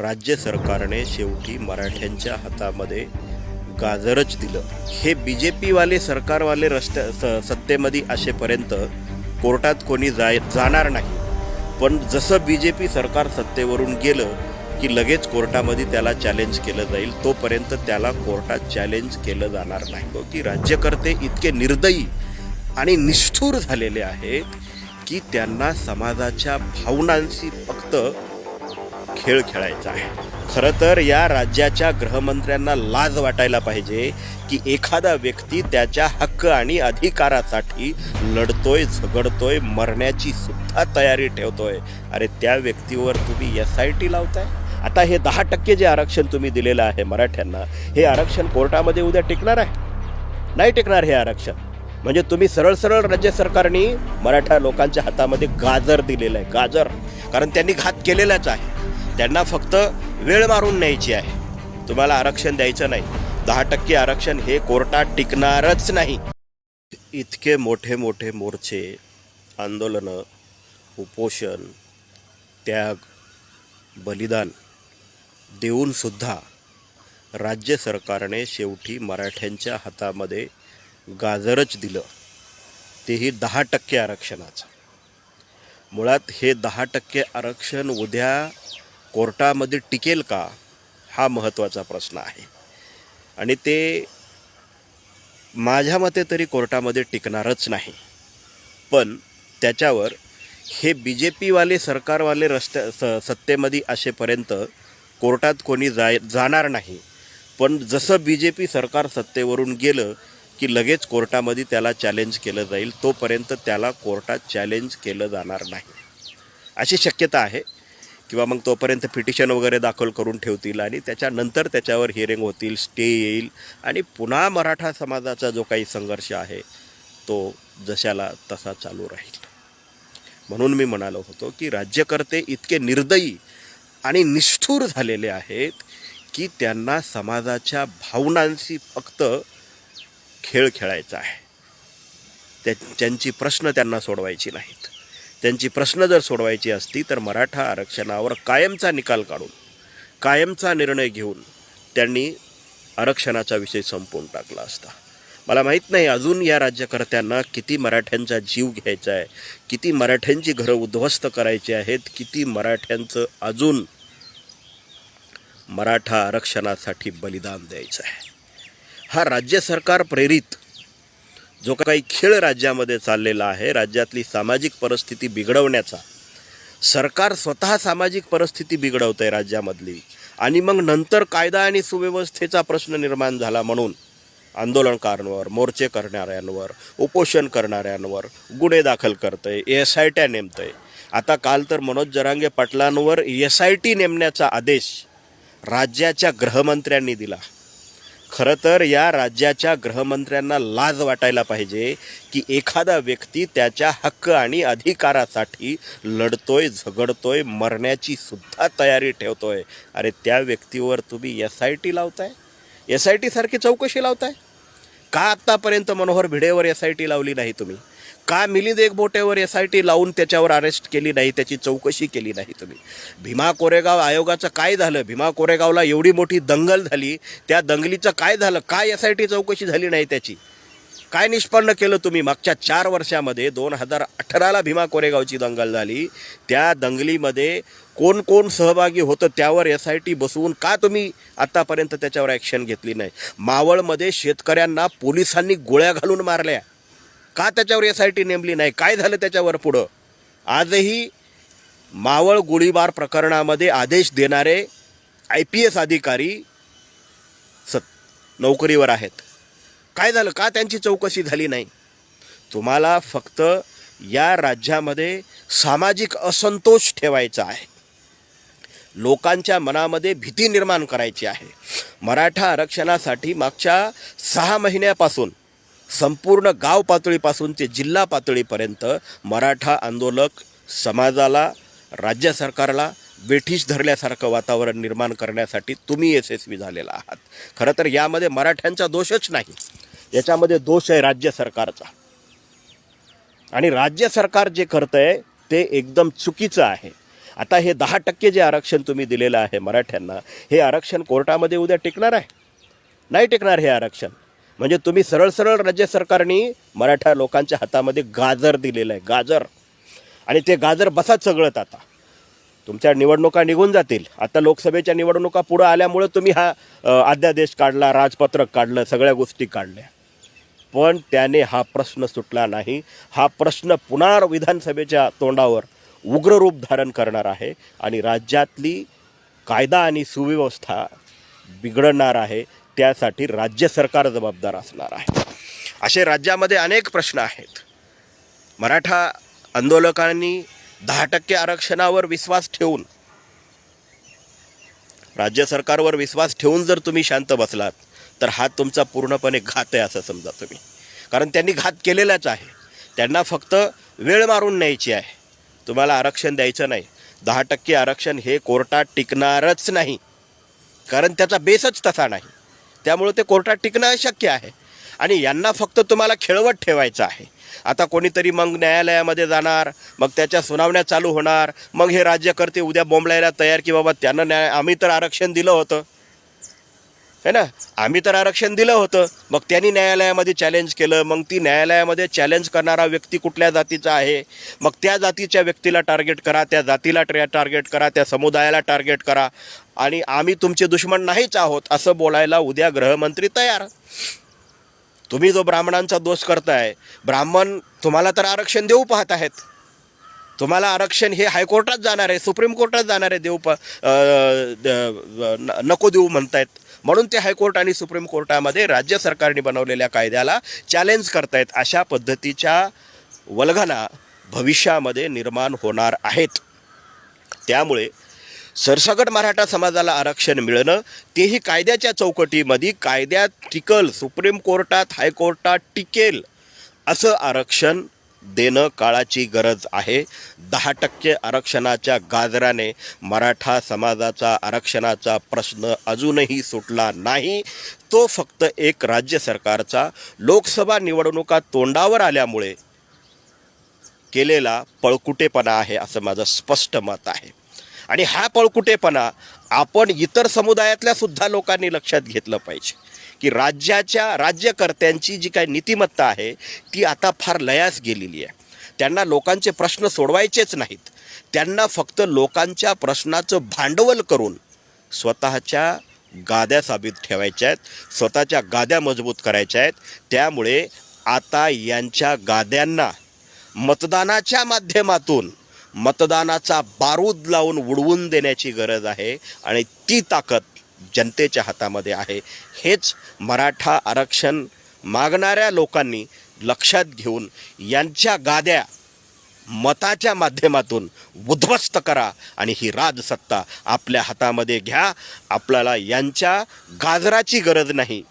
राज्य सरकारने शेवटी मराठ्यांच्या हातामध्ये गाजरच दिलं. हे बी जे पीवाले सरकारवाले रस्त्या स सत्तेमध्ये असेपर्यंत कोर्टात कोणी जाय जाणार नाही. पण जसं बी जे पी सरकार सत्तेवरून गेलं की लगेच कोर्टामध्ये त्याला चॅलेंज केलं जाईल तोपर्यंत त्याला कोर्टात चॅलेंज केलं जाणार नाही. की राज्यकर्ते इतके निर्दयी आणि निष्ठूर झालेले आहेत की त्यांना समाजाच्या भावनांशी फक्त खेळ खेळायचा आहे. खरं तर या राज्याच्या गृहमंत्र्यांना लाज वाटायला पाहिजे की एखादा व्यक्ती त्याच्या हक्क आणि अधिकारासाठी लढतोय झगडतोय मरण्याची सुद्धा तयारी ठेवतोय. अरे त्या व्यक्तीवर तुम्ही एस आय टी लावताय? आता हे दहा टक्के जे आरक्षण तुम्ही दिलेलं आहे मराठ्यांना हे आरक्षण कोर्टामध्ये उद्या टिकणार आहे? नाही टिकणार हे आरक्षण. म्हणजे तुम्ही सरळ सरळ राज्य सरकारने मराठा लोकांच्या हातामध्ये गाजर दिलेलं आहे गाजर. कारण त्यांनी घात केलेलाच आहे. त्यांना फक्त वेळ मारून न्यायची आहे. तुम्हाला आरक्षण द्यायचं नाही. दहा टक्के आरक्षण हे कोर्टात टिकणारच नाही. इतके मोठे मोठे मोर्चे आंदोलनं उपोषण त्याग बलिदान देऊनसुद्धा राज्य सरकारने शेवटी मराठ्यांच्या हातामध्ये गाजरच दिलं. तेही दहा टक्के आरक्षणाचं. मुळात हे दहा टक्के आरक्षण उद्या कोर्टामध्ये टिकेल का हा महत्त्वाचा प्रश्न आहे. आणि ते माझ्या मते तरी कोर्टामध्ये टिकणारच नाही. पण त्याच्यावर हे बी जे पीवाले सरकारवाले रस्त्या स सत्तेमध्ये असेपर्यंत कोर्टात कोणी जाय जाणार नाही. पण जसं बी जे पी सरकार सत्तेवरून गेलं की लगेच कोर्टामध्ये त्याला चॅलेंज केलं जाईल तोपर्यंत त्याला कोर्टात चॅलेंज केलं जाणार नाही. अशी शक्यता आहे. किंवा मग तोपर्यंत पिटिशन वगैरे दाखल करून ठेवतील आणि त्याच्यानंतर त्याच्यावर हिअरिंग होतील स्टे येईल आणि पुन्हा मराठा समाजाचा जो काही संघर्ष आहे तो जशाला तसा चालू राहील. म्हणून मी म्हणालो होतो की राज्यकर्ते इतके निर्दयी आणि निष्ठूर झालेले आहेत की त्यांना समाजाच्या भावनांशी फक्त खेळ खेळायचा आहे. त्या त्यांची प्रश्न त्यांना सोडवायची नाहीत. त्यांची प्रश्न जर सोडवायची असती तर मराठा आरक्षणावर कायमचा निकाल काढून कायमचा निर्णय घेऊन त्यांनी आरक्षणाचा विषय संपवून टाकला असता. मला माहीत नाही अजून या राज्यकर्त्यांना किती मराठ्यांचा जीव घ्यायचा आहे किती मराठ्यांची घरं उद्ध्वस्त करायची आहेत किती मराठ्यांचं अजून मराठा आरक्षणासाठी बलिदान द्यायचं आहे. हा राज्य सरकार प्रेरित जो काही खेळ राज्यामध्ये चाललेला आहे राज्यातली सामाजिक परिस्थिती बिघडवण्याचा. सरकार स्वतः सामाजिक परिस्थिती बिघडवत आहे राज्यामधली. आणि मग नंतर कायदा आणि सुव्यवस्थेचा प्रश्न निर्माण झाला म्हणून आंदोलनकारांवर मोर्चे करणाऱ्यांवर उपोषण करणाऱ्यांवर गुन्हे दाखल करतं आहे एस आय ट्या नेमतं आहे आता काल तर मनोज जरांगे पाटलांवर एस आय टी नेमण्याचा आदेश राज्याच्या गृहमंत्र्यांनी दिला. खरं तर या राज्याच्या गृहमंत्र्यांना लाज वाटायला पाहिजे की एखादा व्यक्ती त्याच्या हक्क आणि अधिकारासाठी लढतोय झगडतोय मरण्याची सुद्धा तयारी ठेवतोय. अरे त्या व्यक्तीवर तुम्ही एस आय टी लावताय? एस आय टीसारखी चौकशी लावताय? का आत्तापर्यंत मनोहर भिडेवर एस आय टी लावली नाही तुम्ही? का मिलिंद एकबोटेवर एस आय टी लावून त्याच्यावर अरेस्ट केली नाही त्याची चौकशी केली नाही तुम्ही? भीमा कोरेगाव आयोगाचं काय झालं? भीमा कोरेगावला एवढी मोठी दंगल झाली त्या दंगलीचं काय झालं? काय एस आय टी चौकशी झाली नाही त्याची? काय निष्पन्न केलं तुम्ही? मागच्या चार वर्षामध्ये दोन हजार अठराला भीमा कोरेगावची दंगल झाली. त्या दंगलीमध्ये कोण कोण सहभागी होतं त्यावर एस आय टी बसवून का तुम्ही आत्तापर्यंत त्याच्यावर ॲक्शन घेतली नाही? मावळमध्ये शेतकऱ्यांना पोलिसांनी गोळ्या घालून मारल्या. का त्याच्यावर एस आय टी नेमली नाही? काय झालं त्याच्यावर पुढं? आजही मावळ गोळीबार प्रकरणामध्ये आदेश देणारे आय पी एस अधिकारी सत नोकरीवर आहेत. काय झालं? का त्यांची चौकशी झाली नाही? तुम्हाला फक्त या राज्यामध्ये सामाजिक असंतोष ठेवायचा आहे. लोकांच्या मनामध्ये भीती निर्माण करायची आहे. मराठा आरक्षणासाठी मागच्या सहा महिन्यापासून संपूर्ण गाव पातळीपासून ते जिल्हा पातळीपर्यंत मराठा आंदोलक समाजाला राज्य सरकारला वेठीस धरल्यासारखं वातावरण निर्माण करण्यासाठी तुम्ही यशस्वी झालेला आहात. खरं तर यामध्ये मराठ्यांचा दोषच नाही. याच्यामध्ये दोष आहे राज्य सरकारचा. आणि राज्य सरकार जे करतं आहे ते एकदम चुकीचं आहे. आता हे दहा टक्के जे आरक्षण तुम्ही दिलेलं आहे मराठ्यांना हे आरक्षण कोर्टामध्ये उद्या टिकणार आहे? नाही टिकणार हे आरक्षण. म्हणजे तुम्ही सरळ सरळ राज्य सरकारने मराठा लोकांच्या हातामध्ये गाजर दिलेलं आहे गाजर. आणि ते गाजर बसात सगळत आता. तुमच्या निवडणुका निघून जातील. आता लोकसभेच्या निवडणुका पुढं आल्यामुळं तुम्ही हा अध्यादेश काढला राजपत्रक काढलं सगळ्या गोष्टी काढल्या. पण त्याने हा प्रश्न सुटला नाही. हा प्रश्न पुन्हा विधानसभेच्या तोंडावर उग्र रूप धारण करणार आहे आणि राज्यातली कायदा आणि सुव्यवस्था बिघडणार आहे. त्यासाठी राज्य सरकार जबाबदार असणार आहे. असे राज्यामध्ये अनेक प्रश्न आहेत. मराठा आंदोलकांनी दहा टक्के आरक्षणावर विश्वास ठेवून राज्य सरकारवर विश्वास ठेवून जर तुम्ही शांत बसलात तर हा तुमचा पूर्णपणे घात आहे असं समजा तुम्ही. कारण त्यांनी घात केलेलाच आहे. त्यांना फक्त वेळ मारून न्यायची आहे. तुम्हाला आरक्षण द्यायचं नाही. दहा टक्के आरक्षण हे कोर्टात टिकणारच नाही. कारण त्याचा बेसच तसा नाही. त्यामुळं ते कोर्टात टिकणं अशक्य आहे. आणि यांना फक्त तुम्हाला खेळवत ठेवायचं आहे. आता कोणीतरी मग न्यायालयामध्ये जाणार मग त्याच्या सुनावण्या चालू होणार मग हे राज्यकर्ते उद्या बोंबलायला तयार की बाबा त्यांना न्याय आम्ही तर आरक्षण दिलं होतं. है ना? आम्ही तर आरक्षण दिलं होतं. मग त्यांनी न्यायालयामध्ये चॅलेंज केलं मग ती न्यायालयामध्ये चॅलेंज करणारा व्यक्ती कुठल्या जातीचा आहे? मग त्या जातीच्या व्यक्तीला टार्गेट करा त्या जातीला टार्गेट करा त्या समुदायाला टार्गेट करा. आणि आम्ही तुमचे दुश्मन नाहीच आहोत असं बोलायला उद्या गृहमंत्री तयार. तुम्ही जो ब्राह्मणांचा दोष करताय ब्राह्मण तुम्हाला तर आरक्षण देऊ पाहत आहेत. तुम्हाला आरक्षण हे हायकोर्टात जाणार आहे सुप्रीम कोर्टात जाणार आहे देऊ प न- नको देऊ म्हणतायत. म्हणून ते हायकोर्ट आणि सुप्रीम कोर्टामध्ये राज्य सरकारने बनवलेल्या कायद्याला चॅलेंज करतायत. अशा पद्धतीच्या वल्गना भविष्यामध्ये निर्माण होणार आहेत. त्यामुळे सरसगट मराठा समाजाला आरक्षण मिळणं तेही कायद्याच्या चौकटीमध्ये कायद्यात टिकल सुप्रीम कोर्टात हायकोर्टात टिकेल असं आरक्षण देणं काळाची गरज आहे. दहा टक्के आरक्षणाच्या गाजराने मराठा समाजाचा आरक्षणाचा प्रश्न अजूनही सुटला नाही. तो फक्त एक राज्य सरकारचा. लोकसभा निवडणुका तोंडावर आल्यामुळे केलेला पळकुटेपणा आहे असं माझं स्पष्ट मत आहे. आणि हा पळकुटेपणा आपण इतर समुदायातल्या सुद्धा लोकांनी लक्षात घेतलं पाहिजे. की राज्याच्या राज्यकर्त्यांची जी काही नीतिमत्ता आहे ती आता फार लयास गेलेली आहे. त्यांना लोकांचे प्रश्न सोडवायचेच नाहीत. त्यांना फक्त लोकांच्या प्रश्नाचं भांडवल करून स्वतःच्या गाद्या साबित ठेवायच्या आहेत स्वतःच्या गाद्या मजबूत करायच्या आहेत. त्यामुळे आता यांच्या गाद्यांना मतदानाच्या माध्यमातून मतदानाचा बारूद लावून उडवून देण्याची गरज आहे आणि ती ताकद जनतेच्या हातामध्ये आहे. हेच मराठा आरक्षण मागणाऱ्या लोकांनी लक्षात घेऊन यांच्या गाद्या मताच्या माध्यमातून उद्ध्वस्त करा आणि ही राजसत्ता आपल्या हातामध्ये घ्या. आपल्याला यांच्या गाजराची गरज नाही.